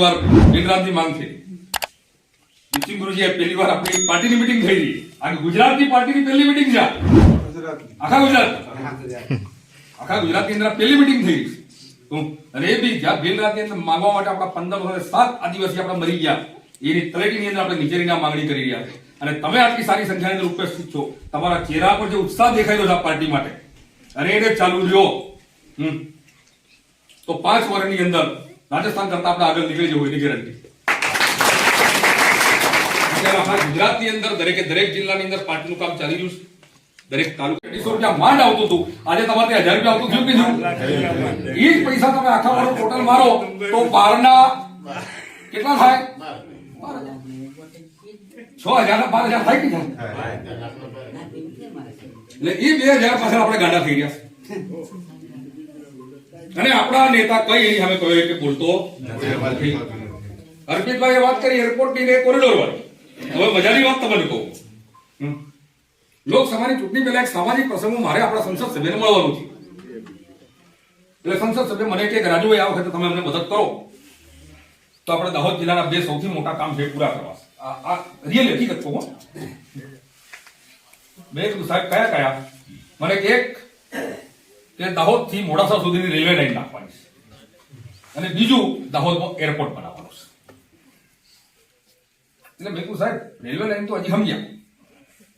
પહેલી વાર બિનરાજની માંગ થઈ. નીતિન ગુરુજી પહેલી વાર આપણી પાર્ટીની મીટિંગ થઈ. ગુજરાતની ગુજરાતની પાર્ટીની પહેલી મીટિંગ છે આખા ગુજરાત આખા ગુજરાતની અંદર પહેલી મીટિંગ થઈ. અને એ બી જ્યાં રાતની અંદર માંગવા માટે આપણા પંદર વર્ષ સાત આદિવાસી આપણે મરી ગયા. એની તળેટીની અંદર આપણે નીચેની માંગણી કરી રહ્યા છે. અને તમે આટલી સારી સંખ્યાની અંદર ઉપસ્થિત છો. તમારા ચહેરા પર જે ઉત્સાહ દેખાઈ રહ્યો છે પાર્ટી માટે. અને એને ચાલુ રહ્યો. તો પાંચ વર્ષની અંદર રાજસ્થાન કરતા આપણે આગળ નીકળી જવું એની ગેરંટી આખા ગુજરાતની અંદર દરેકે દરેક જિલ્લાની અંદર પાર્ટીનું કામ ચાલી રહ્યું છે. દરેક તાલુકા અઢીસો રૂપિયા માંડ આવતું હતું. આજે તમારે હજાર રૂપિયા આવતું થયું કીધું એ જ પૈસા તમે આખા વર્ષ ટોટલ મારો. તો બારના કેટલા થાય? છ હજાર ના બાર હજાર થાય કે એટલે એ બે હજાર પાછળ આપણે ગાંડા થઈ ગયા. અને આપણા નેતા કઈ એની સામે કહ્યું કે બોલતો નથી. અર્પિતભાઈએ વાત કરી એરપોર્ટની કોરિડોર વાળી હવે મજાની વાત તમને કહું. લોકસભાની ચૂંટણી પહેલા એક સામાજિક પ્રસંગો મારે આપણા સંસદ સભ્યને મળવાનું છે એટલે સંસદ સભ્ય મને કે રાજુભાઈ આ વખતે તમે અમને મદદ કરો તો આપણે દાહોદ જિલ્લાના બે સૌથી મોટા કામ છે પૂરા કરવા આ રિયલ હકીકત કહું. મેં કીધું સાહેબ કયા કયા મને એક કે દાહોદથી મોડાસા સુધીની રેલવે લાઈન નાખવાની છે. અને બીજું દાહોદમાં એરપોર્ટ બનાવવાનું છે. એટલે મેં કીધું, સાહેબ, રેલવે લાઈન તો હજી સમજ્યા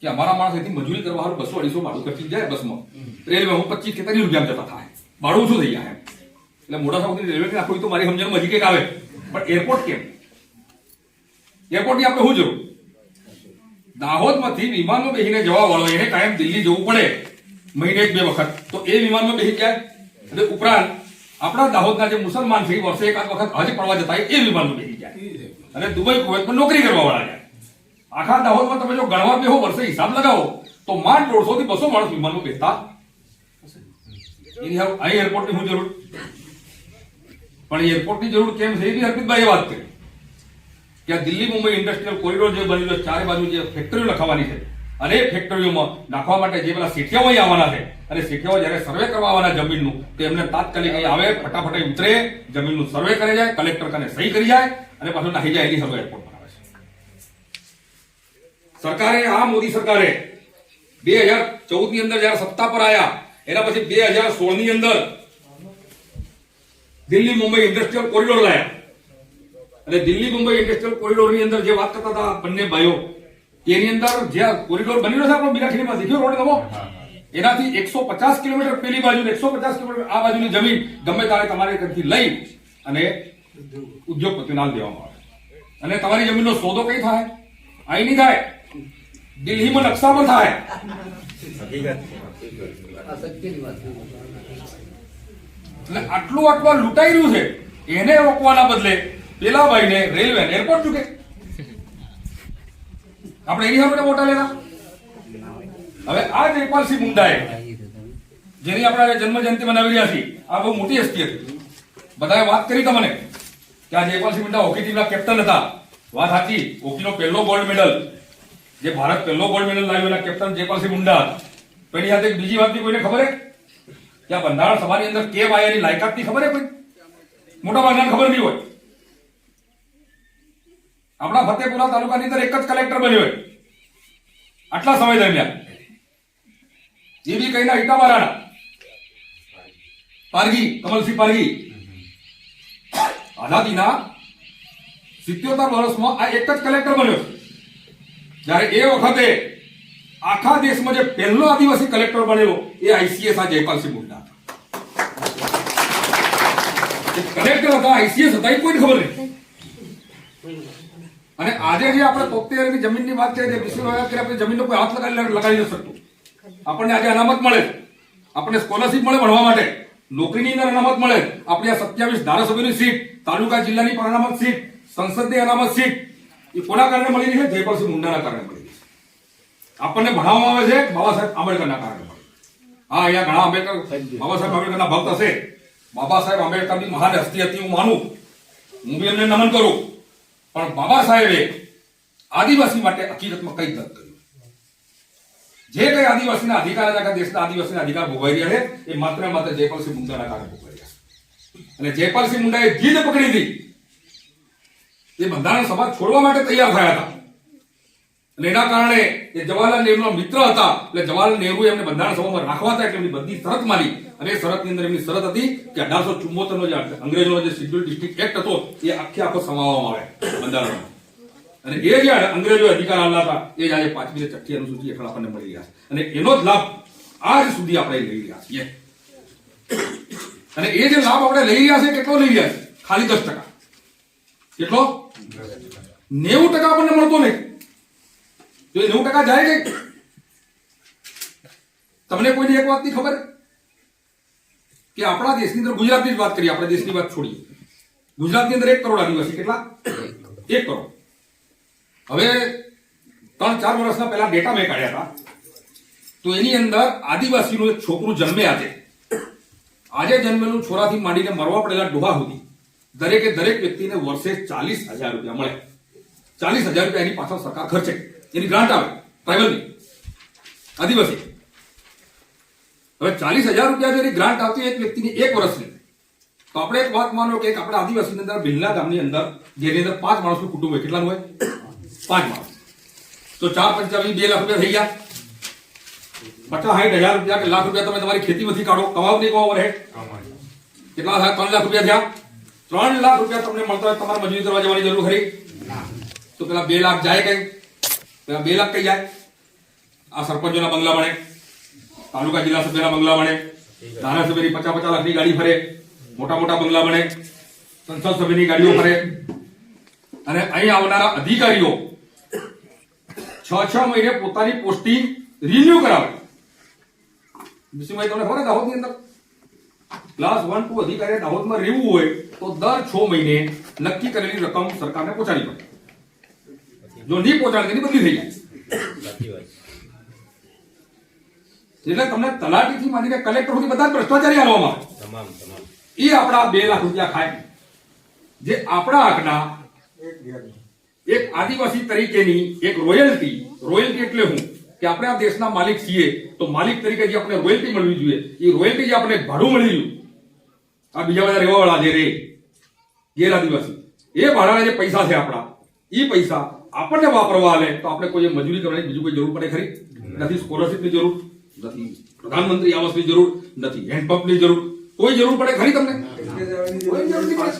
કે અમારા માણસ અહીંથી મજૂરી કરવા હારું બસો અઢીસો ભાડું ખર્ચી જાય બસમાં. રેલવે, હું પચીસ કે ત્રીસ રૂપિયા જતા થાય. ભાડું શું થઈ જાય એટલે મોડાસા સુધી રેલવે નાખવું તો મારી સમજણ હજી કંઈક આવે. પણ એરપોર્ટ કેમ? એરપોર્ટની આપણે શું જરૂર? દાહોદમાંથી વિમાનમાં બેસીને જવા વાળો એને કાયમ દિલ્હી જવું પડે. મહિને એક બે વખત. તો એ વિમાનમાં બેસી જાય એટલે ઉપરાંત આપણા દાહોદના જે મુસલમાન છે વર્ષે એકાદ વખત હજ પડવા જતા એ વિમાનમાં બેસી જાય અને દુબઈ કુવૈતમાં નોકરી કરવા વાળા જાય આખા દાહોદમાં તમે જો ગણવા બેહો વર્ષે હિસાબ લગાવો તો માંડ દોઢસો થી બસો માણસ વિમાનમાં બેસતા. એની અહીં એરપોર્ટની શું જરૂર. પણ એરપોર્ટની જરૂર કેમ છે એ બી હરકતભાઈએ વાત કરી. કે આ દિલ્હી મુંબઈ ઇન્ડસ્ટ્રીયલ કોરિડોર જે બનેલો ચારે બાજુ જે ફેક્ટરીઓ લખાવાની છે અને ફેક્ટરીઓમાં નાખવા માટે જે પેલા શેઠિયાઓ આવવાના છે. અને શેઠિયાઓ જ્યારે સર્વે કરવા આવવાના જમીનનું, તો એમને તાત્કાલિક અહીં આવે, ફટાફટ ઉતરે, જમીનનું સર્વે કરી જાય, કલેક્ટર કને સહી કરી જાય, અને પાછું નાખી જાય, એની સર્વે એરપોર્ટ બનાવે છે. સરકારે આ મોદી સરકારે, બે હજાર ચૌદની અંદર જયારે સત્તા પર આવ્યા એના પછી બે હજાર સોળની અંદર દિલ્હી મુંબઈ ઇન્ડસ્ટ્રીયલ કોરિડોર લાયા. અને દિલ્હી મુંબઈ ઇન્ડસ્ટ્રીયલ કોરિડોરની અંદર જે વાત કરતા હતા બંને ભાઈઓ એની અંદર જે કોરિડોર બની રહ્યો છે આપણો મીનાક્ષીમાં દેખ્યો રોડ નવો? એનાથી એકસો પચાસ કિલોમીટર પેલી બાજુ એકસો પચાસ કિલોમીટર આ બાજુની જમીન ગમે ત્યારે તમારે ત્યાંથી લઈ અને ઉદ્યોગપતિઓને હાલ દેવામાં આવે. અને તમારી જમીનનો સોદો કઈ થાય? અહીં નહીં થાય. દિલ્હીમાં નકશામાં થાય. એટલે આટલું આટલું લૂંટાઈ રહ્યું છે. એને રોકવાના બદલે પેલા ભાઈને રેલવે એરપોર્ટ ચૂકે. આપણે એની સામે મોટા લેના? હવે આ જયપાલસિંહ મુંડાએ, જેની આપણે જન્મ જયંતિ મનાવી રહ્યા છીએ. આ બહુ મોટી હસ્તી હતી. બધાએ વાત કરી તમને કે આ જયપાલસિંહ મુંડા હોકી ટીમના કેપ્ટન હતા. વાત સાચી, હોકીનો પહેલો ગોલ્ડ મેડલ જે ભારત પહેલો ગોલ્ડ મેડલ લાવ્યો એના કેપ્ટન જયપાલસિંહ મુંડા પેલી સાથે એક, બીજી વાતની કોઈને ખબર હે કે આ બંધારણ સભાની અંદર કેમ આયા એની લાયકાતની ખબર હે કોઈ? મોટા ભાગના ખબર નહીં હોય. આપણા ફતેપુરા તાલુકાની અંદર એક જ કલેક્ટર બન્યો આટલા સમય દરમિયાન. બી કઈના ઈટાવાળાના પારગી કમલસિંહ પારગી આઝાદીના સિત્યોતેર વર્ષમાં આ એક જ કલેક્ટર બન્યો. જ્યારે એ વખતે આખા દેશમાં જે પહેલો આદિવાસી કલેક્ટર બનેલો એ આઈસીએસ આ જયપાલસિંહ મુંડા કલેક્ટર હતા, આઈસીએસ હતા, એ કોઈને ખબર નહીં. અને આજે જે આપણે તોતેરમી જમીનની વાત કરીએ જે વિવાદ કરીએ આપણે જમીનનો કોઈ હાથ લગાડી લગાડી ન શકતું. આપણને આજે અનામત મળે. આપણને સ્કોલરશીપ મળે ભણવા માટે. નોકરીની અંદર અનામત મળે. આપણી આ સત્યાવીસ ધારાસભ્યોની સીટ તાલુકા જિલ્લાની પણ અનામત સીટ સંસદની અનામત સીટ એ કોના કારણે મળી રહી છે? જયપાલસિંહ મુંડાના કારણે મળી રહી છે. આપણને ભણાવવામાં આવે છે બાબા સાહેબ આંબેડકરના કારણે મળી હા અહીંયા ઘણા આંબેડકર બાબા સાહેબ આંબેડકરના ભક્ત હશે. બાબા સાહેબ આંબેડકરની મહાન હસ્તી હતી હું માનું. હું બી એમને નમન કરું. પણ બાબા સાહેબે આદિવાસી માટે હકીકતમાં કઈ દત કર્યું? જે કઈ આદિવાસીના અધિકાર હતા દેશના આદિવાસીના અધિકાર ભોગવાઈ રહ્યા છે, એ માત્ર માત્ર જયપાલસિંહ મુંડાના કારણે ભોગવાઈ રહ્યા અને જયપાલસિંહ મુંડાએ જીદ પકડી હતી એ બંધારણ સભા છોડવા માટે તૈયાર થયા હતા. અને એના કારણે એ જવાહરલાલ નહેરુના મિત્ર હતા. એટલે જવાહરલાલ નહેરુએ એમને બંધારણ સભામાં રાખવા હતા, એટલે એમની બધી શરત માની. અને શરતની અંદર એમની શરત હતી કે અઢારસો ચુમ્મોતેર નો જે અંગ્રેજોનો જે શિડ્યુલ ડિસ્ટ્રિક્ટ એક્ટ હતો, એ આખે આખો સમાવવામાં આવે બંધારણમાં. અને એ જે અંગ્રેજો અધિકાર આવેલા હતા, એ જ આજે પાંચમી છઠ્ઠી અનુસૂચિ હેઠળ આપણને મળી રહ્યા છે. અને એનો જ લાભ આજ સુધી આપણે લઈ રહ્યા છીએ. અને એ જે લાભ આપણે લઈ રહ્યા છે કેટલો લઈ રહ્યા છે ખાલી દસ ટકા. કેટલો? નેવું ટકા આપણને મળતો નહીં. તો એ નેવું ટકા જાય કે? તમને કોઈને એક વાતની ખબર? કે આપણા દેશની અંદર ગુજરાતની જ વાત કરીએ, આપણે દેશની વાત છોડીએ. ગુજરાતની અંદર એક કરોડ આદિવાસી, કેટલા? એક કરોડ. હવે ત્રણ ચાર વર્ષના પહેલા ડેટા મેં કાઢ્યા હતા. તો એની અંદર આદિવાસીનું એક છોકરું જન્મે આજે. આજે જન્મેલું છોરાથી માંડીને મરવા પડેલા ડોહા સુધી દરેકે દરેક વ્યક્તિને વર્ષે ચાલીસ હજાર રૂપિયા મળે. ચાલીસ હજાર રૂપિયા એની પાછળ સરકાર ખર્ચે. એની ગ્રાન્ટ આવે. ટ્રાઇબલની આદિવાસી. હવે ચાલીસ હજાર રૂપિયા જેની ગ્રાન્ટ આવતી એક વ્યક્તિની એક વર્ષની તો આપણે એક વાત માનો કે આપણા આદિવાસીની અંદર, ભીલના ગામની અંદર, જેની અંદર પાંચ માણસનું કુટુંબ હોય. કેટલાનું હોય? પાંચ માણસ. તો ચાર પંચાવી બે લાખ રૂપિયા થઈ ગયા. પચાસ સાઠ હજાર રૂપિયા કે લાખ રૂપિયા તમે તમારી ખેતીમાંથી કાઢો. કમાવ નહીં કમાવો રહે? કેટલા થાય? ત્રણ લાખ રૂપિયા થયા. ત્રણ લાખ રૂપિયા તમને મળતા હોય તમારે મજૂરી કરવા જવાની જરૂર ખરી? તો પેલા બે લાખ જાય કઈ પેલા બે લાખ કઈ જાય? આ સરપંચોના બંગલા બને. તાલુકા જિલ્લા સભ્યના બંગલા બને, ધારાસભ્યની પચાસ પચાસ લાખની ગાડી ફરે મોટા મોટા બંગલા બને, સંસદ સભ્યની ગાડીઓ ફરે. અને અહીં આવનારા અધિકારીઓ છ છ મહિને પોતાની પોસ્ટિંગ રિન્યુ કરાવે. તમને ખબર દાહોદની અંદર? ક્લાસ વન ટુ અધિકારી દાહોદમાં રહેવું હોય તો દર છ મહિને નક્કી કરેલી રકમ સરકારને પહોંચાડવી પડે. જો નહીં પહોંચાડે તેની બદલી થઈ જાય. એટલે તમને તલાટીથી માંડીને કલેક્ટર સુધી બધા ભ્રષ્ટાચારી હાલવામાં આવે. તમામ તમામ. એ આપણા બે લાખ રૂપિયા ખાય. જે આપણા આંકડા એક આદિવાસી તરીકેની એક રોયલ્ટી રોયલ્ટી એટલે હું કે આપણે આ દેશના માલિક છીએ તો માલિક તરીકે જે આપણે રોયલ્ટી મળવી જોઈએ એ રોયલ્ટી જે આપણે ભાડું મળી ગયું આ બીજા બધા રહેવાવાળા જે રે ગેર આદિવાસી એ ભાડાના જે પૈસા છે આપણા એ પૈસા આપણને વાપરવા આલે તો આપણે કોઈ મજૂરી કરવાની બીજું કોઈ જરૂર પડે ખરી? નથી સ્કોલરશીપની જરૂર? નથી. પ્રધાનમંત્રી આવાસની જરૂર નથી હેન્ડપંપની જરૂર. કોઈ જરૂર પડે ખરી તમને? કોઈ જરૂર નહીં પડે.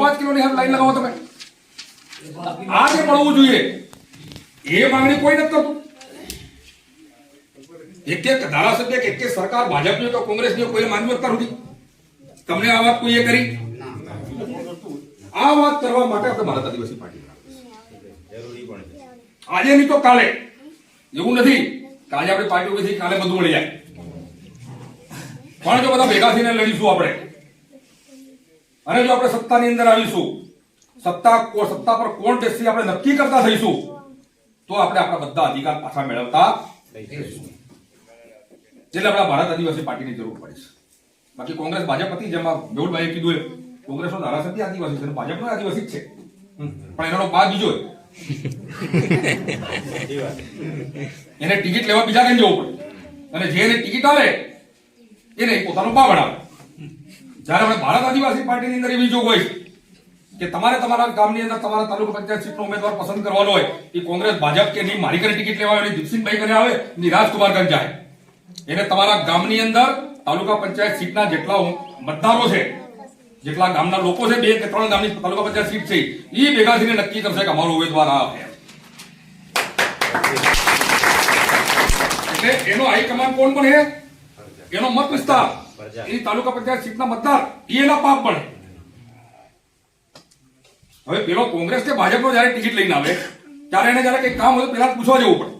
પાંચ કિલોની હાથ લાઈન લગાવો તમે? આ જે મળવું જોઈએ એ માંગણી કોઈ નથી કરતું. એક એક ધારાસભ્ય કે એક એક સરકાર ભાજપની કે કોંગ્રેસની કોઈ માન્યું અત્યાર સુધી. તમને આ વાત કોઈએ કરી? આ વાત કરવા માટે આપણે ભારત આદિવાસી પાર્ટી બનાવી. આજે નહીં તો કાલે. એવું નથી કે આજે આપણી પાર્ટી ઊભી થઈ, કાલે બધું મળી જાય પણ જો બધા ભેગા થઈને લડીશું આપણે, અને જો આપણે સત્તાની અંદર આવીશું, સત્તા સત્તા પર કોણ બેસી આપણે નક્કી કરતા થઈશું, તો આપણે આપણા બધા અધિકાર પાછા મેળવતા. એટલે આપણા ભારત આદિવાસી પાર્ટીની જરૂર પડે છે બાકી કોંગ્રેસ ભાજપ હતી, જેમાં મેહુલભાઈએ કીધું કોંગ્રેસનો ધારાસભ્ય આદિવાસી છે ભાજપનો આદિવાસી જ છે. પણ એનો બાદ બીજો એને ટિકિટ લેવા બીજા કઈ જવું પડે? અને જેને ટિકિટ આવે, એને પોતાનો બા આવે જ્યારે આપણે ભારત આદિવાસી પાર્ટીની અંદર એવી જોગ હોય કે તમારે તમારા ગામની અંદર તમારા તાલુકા પંચાયત સીટનો ઉમેદવાર પસંદ કરવાનો હોય, એ કોંગ્રેસ, ભાજપ કે નહીં મારી કરીને ટિકિટ લેવા એની દીપસિંહભાઈ કરીને આવે ની રાજકુમાર ગંજ જાય. એને તમારા ગામની અંદર તાલુકા પંચાયત સીટના જેટલા મતદારો છે જેટલા ગામના લોકો છે બે કે ત્રણ ગામની તાલુકા પંચાયત સીટ છે એ ભેગા થઈને નક્કી કરશે કે અમારો ઉમેદવાર આ એટલે એનો હાઈકમાન્ડ કોણ બને? એનો મત વિસ્તાર. એ તાલુકા પંચાયત સીટના મતદાર. એના પાપ બને. હવે પેલો કોંગ્રેસ કે ભાજપનો જ્યારે ટિકિટ લઈને આવે ત્યારે એને જ્યારે કંઈક કામ હોય તો પેલા પૂછવા જવું પડે.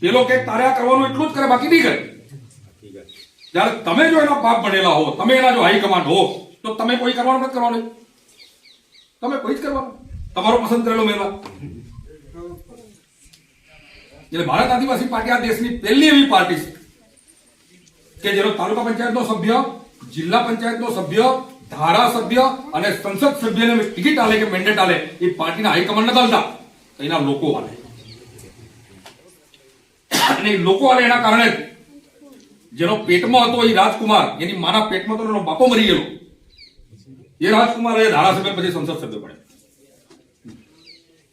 પેલો કે તારે આ કરવાનું એટલું જ કરે બાકી નહીં કરે. ત્યારે તમે જો એના બાપ બનેલા હો તમે એના જો હાઈકમાન્ડ હો તો તમે કોઈ કરવાનું નથી કરવાનું. તમે કોઈ જ કરવાનું. તમારો પસંદ કરેલો મેળવા એટલે ભારત આદિવાસી પાર્ટી આ દેશની પહેલી એવી પાર્ટી છે કે જેનો તાલુકા પંચાયતનો સભ્ય, જિલ્લા પંચાયતનો સભ્ય, ધારાસભ્ય અને સંસદ સભ્યને ટિકિટ આલે કે મેન્ડેટ આલે એ પાર્ટીના હાઈકમાન્ડ નથી આલતા. એના લોકો આલે. અને લોકો આલે એના કારણે જેનો પેટમાં હતો એ રાજકુમાર, એની માના પેટમાં તો એનો બાપો મરી ગયેલો. એ રાજકુમાર એ ધારાસભ્ય પછી સંસદ સભ્ય પડે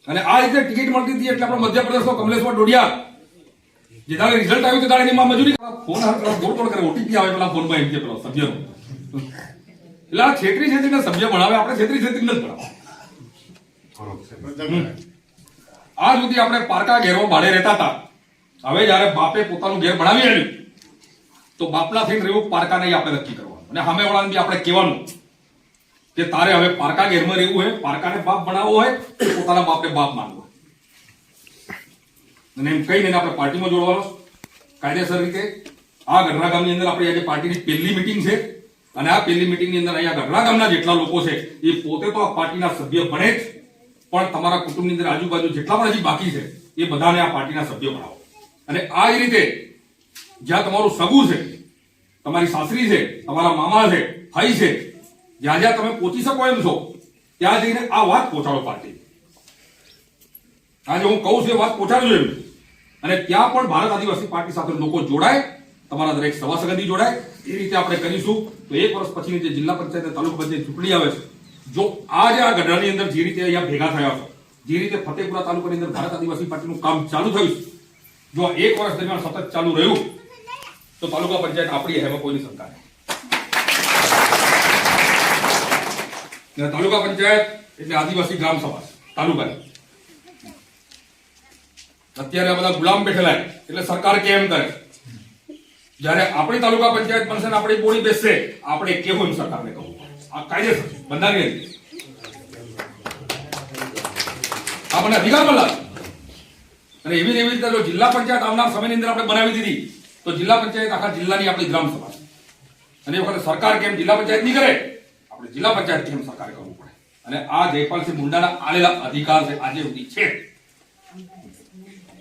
અને આ રીતે ટિકિટ મળતી હતી એટલે આપણે મધ્યપ્રદેશનો કમલેશ્વર ડોડિયા જે દાડે રિઝલ્ટ આવ્યું તે દાડે એની મજૂરી ફોન હાથ પેલા દોડ દોડ કરે ઓટીપી આવે પેલા ફોનમાં એમ કે પેલો સભ્યનો. એટલે આ છેતરી છેતરીને સભ્ય ભણાવે, આપણે છેતરી છેતરીને જ ભણાવે. આ સુધી આપણે પારકા ઘેરમાં ભાડે રહેતા હતા. હવે જયારે બાપે પોતાનું ઘેર ભણાવી આવ્યું તો બાપના થઈને રહેવું પારકા નહીં આપણે નક્કી કરવાનું. અને સામે વાળાને બી આપણે કહેવાનું. કે તારે હવે પારકા ઘેરમાં રહેવું હોય, પારકાને બાપ બનાવવો હોય પોતાના બાપને બાપ માનવો અને એમ કહીને આપણે પાર્ટીમાં જોડવાનો કાયદેસર રીતે આ ગઢડા ગામની અંદર આપણી આજે પાર્ટીની પહેલી મિટિંગ છે. અને આ પહેલી મિટિંગની અંદર અહીંયા ગઢડા ગામના જેટલા લોકો છે, એ પોતે તો આ પાર્ટીના સભ્ય બને જ. પણ તમારા કુટુંબની અંદર આજુબાજુ જેટલા પણ હજી બાકી છે, એ બધાને આ પાર્ટીના સભ્ય બનાવો. અને આ રીતે જ્યાં તમારું સગું છે, તમારી સાસરી છે, તમારા મામા છે, ભાઈ છે જ્યાં જ્યાં તમે પહોંચી શકો એમ છો, ત્યાં જઈને આ વાત પહોંચાડો પાર્ટી. આજે હું કહું છું એ વાત પહોંચાડજો એમ. અને ત્યાં પણ ભારત આદિવાસી પાર્ટી સાથે લોકો જોડાય, તમારા દરેક સભાસદથી જોડાય. એ રીતે આપણે કરીશું. તો એક વર્ષ પછીની જે જિલ્લા પંચાયત તાલુકા પંચાયત ચૂંટણી આવે છે, જો આજે આ ગઢડાની અંદર જે રીતે અહીંયા ભેગા થયા છો, જે રીતે ફતેપુરા તાલુકાની અંદર ભારત આદિવાસી પાર્ટીનું કામ ચાલુ થયું જો આ એક વર્ષ દરમિયાન સતત ચાલુ રહ્યું, તો તાલુકા પંચાયત આપણી એમાં કોઈની શંકા નહીં તાલુકા પંચાયત એટલે આદિવાસી ગ્રામ સભા તાલુકાની. અત્યારે આ બધા ગુલામ બેઠેલા એટલે સરકાર કેમ કરે? જ્યારે આપણી તાલુકા પંચાયત બનશે ને આપણી બોલી બેસશે, આપણે કેવું સરકારને કહું. આ કાયદેસર બંધારણીય રીતે. આપણને અધિકાર મળે અને એવી એવી રીતે જો જિલ્લા પંચાયત આવનાર સમયની અંદર આપણે બનાવી દીધી, તો જિલ્લા પંચાયત આખા જિલ્લાની આપણી ગ્રામ સભા અને એ વખતે સરકાર કેમ જિલ્લા પંચાયત નહીં કરે? આપણે જિલ્લા પંચાયત કેમ સરકારે કરવું પડે. અને આ જયપાલસિંહ મુંડાના આલેલા અધિકાર છે આજે સુધી છે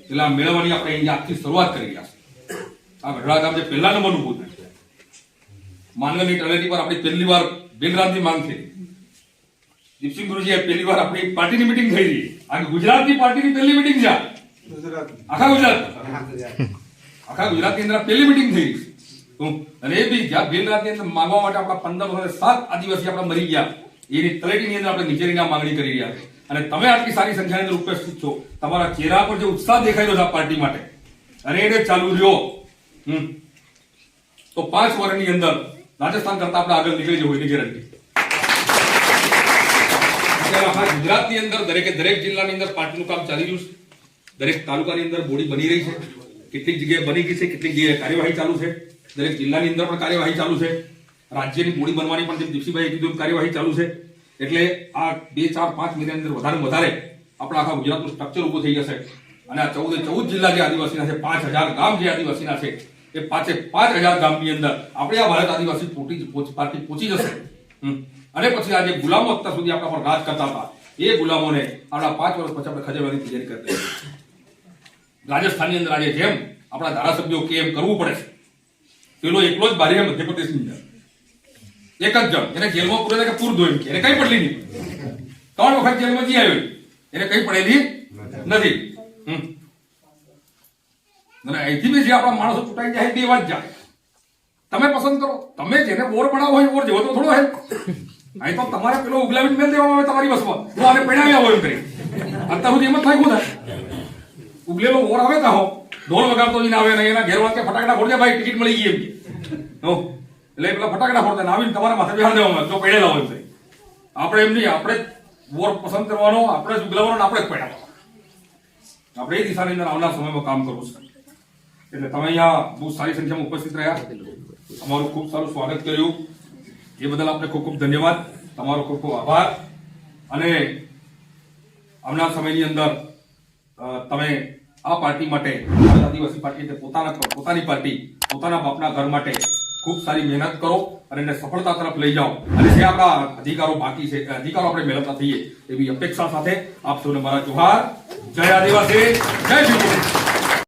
એટલે મેળવવાની આપણે અહીંયા આજથી શરૂઆત કરી રહ્યા છે આ ગઢડા ગામ જે પહેલા નંબરનું બુથ છે. માનગરની તળેટી પર આપણી પહેલી વાર બિનરાજની માંગ થઈ. દીપસિંહ ગુરુજીએ પહેલી વાર આપણી પાર્ટીની મિટિંગ થઈ હતી આ ગુજરાતની પાર્ટીની પહેલી મિટિંગ છે. આખા ગુજરાત આખા ગુજરાતની અંદર પહેલી મિટિંગ થઈ. અને એ બી જ્યાં રાતની અંદર માંગવા માટે આપણા પંદર વર્ષ સાત આદિવાસી આપણે મરી ગયા. એની તળેટીની અંદર આપણે નીચેની માંગણી કરી રહ્યા છે. અને તમે આટલી સારી સંખ્યાની અંદર ઉપસ્થિત છો. તમારા ચહેરા પર જે ઉત્સાહ દેખાઈ રહ્યો છે પાર્ટી માટે. અને એને ચાલુ રહ્યો. હમ. તો પાંચ વર્ષની અંદર રાજસ્થાન કરતા આપણે આગળ નીકળી જવું એની ગેરંટી. આપણા ગુજરાતની અંદર દરેકે દરેક જિલ્લાની અંદર પાર્ટીનું કામ ચાલી રહ્યું છે. દરેક તાલુકાની અંદર બોડી બની રહી છે. કેટલીક જગ્યાએ બની ગઈ છે, કેટલીક જગ્યાએ કાર્યવાહી ચાલુ છે. દરેક જિલ્લાની અંદર પણ કાર્યવાહી ચાલુ છે. રાજ્યની મૂડી બનવાની પણ જેમ દીપસીભાઈએ કીધું કાર્યવાહી ચાલુ છે. એટલે આ બે, ચાર, પાંચ મહિનાની અંદર વધારે વધારે આપણા આખા ગુજરાતનું સ્ટ્રક્ચર ઊભું થઈ જશે. અને આ ચૌદે ચૌદ જિલ્લા જે આદિવાસીના છે, પાંચ હજાર ગામ જે આદિવાસીના છે, એ પાંચે પાંચ હજાર ગામની અંદર આપણે આ ભારત આદિવાસી પોટી પાર્ટી પહોંચી જશે. અને પછી આ જે ગુલામો અત્યાર સુધી આપણા પર રાજ કરતા હતા, એ ગુલામોને આપણા પાંચ વર્ષ પછી આપણે ખજેવાની તૈયારી કરી દઈએ. રાજસ્થાનની અંદર આજે જેમ આપણા ધારાસભ્યો કે એમ કરવું પડે છે પેલો એકલો જ બારી મધ્યપ્રદેશની અંદર. એક જ જણ. એને જેલમાં પૂરે કે પૂર ધોઈ એને કઈ પડલી નહીં. ત્રણ વખત જેલમાં જી આવ્યો. એને કઈ પડેલી નથી. અને અહીંથી બી જે આપણા માણસો ચૂંટાઈ જાય બે વાત જાય. તમે પસંદ કરો. તમે જેને બોર બનાવો હોય બોર જેવો તો થોડો હે. અહીં તો તમારે પેલો ઉગલાવીને મેલ દેવામાં આવે તમારી બસમાં. હું આને પહેણાવ્યા હોય એમ કરી. અત્યાર સુધી એમ જ થાય ખુદ ઉગલેલો બોર આવે હો ઢોલ વગાડતો જઈને આવે ને એના ઘેર વાળા કે ફટાકડા ફોડજે, ભાઈ, ટિકિટ મળી ગઈ એમ કે. એટલે પેલા ફટાકડા ફોડતા આવીને તમારા માથે બેહાડ દેવામાં તો પડેલા હોય ભાઈ આપણે એમ નહીં, આપણે વોર પસંદ કરવાનો, આપણે જ ઉગલાવવાનો આપણે જ પડ્યા આપણે એ દિશાની અંદર આવનાર સમયમાં કામ કરવું છે. એટલે તમે અહીંયા બહુ સારી સંખ્યામાં ઉપસ્થિત રહ્યા. અમારું ખૂબ સારું સ્વાગત કર્યું. એ બદલ આપને ખૂબ ખૂબ ધન્યવાદ. તમારો ખૂબ ખૂબ આભાર. અને આવનાર સમયની અંદર તમે આ પાર્ટી માટે આદિવાસી પાર્ટી પોતાના પોતાની પાર્ટી, પોતાના બાપના ઘર માટે ખૂબ સારી મહેનત કરો અને એને સફળતા તરફ લઈ જાઓ. અને જે આપણા અધિકારો બાકી છે અધિકારો આપણે મેળવતા થઈએ, એવી અપેક્ષા સાથે આપ સૌને મારા જોહાર. જય આદિવાસી, જય ભીમ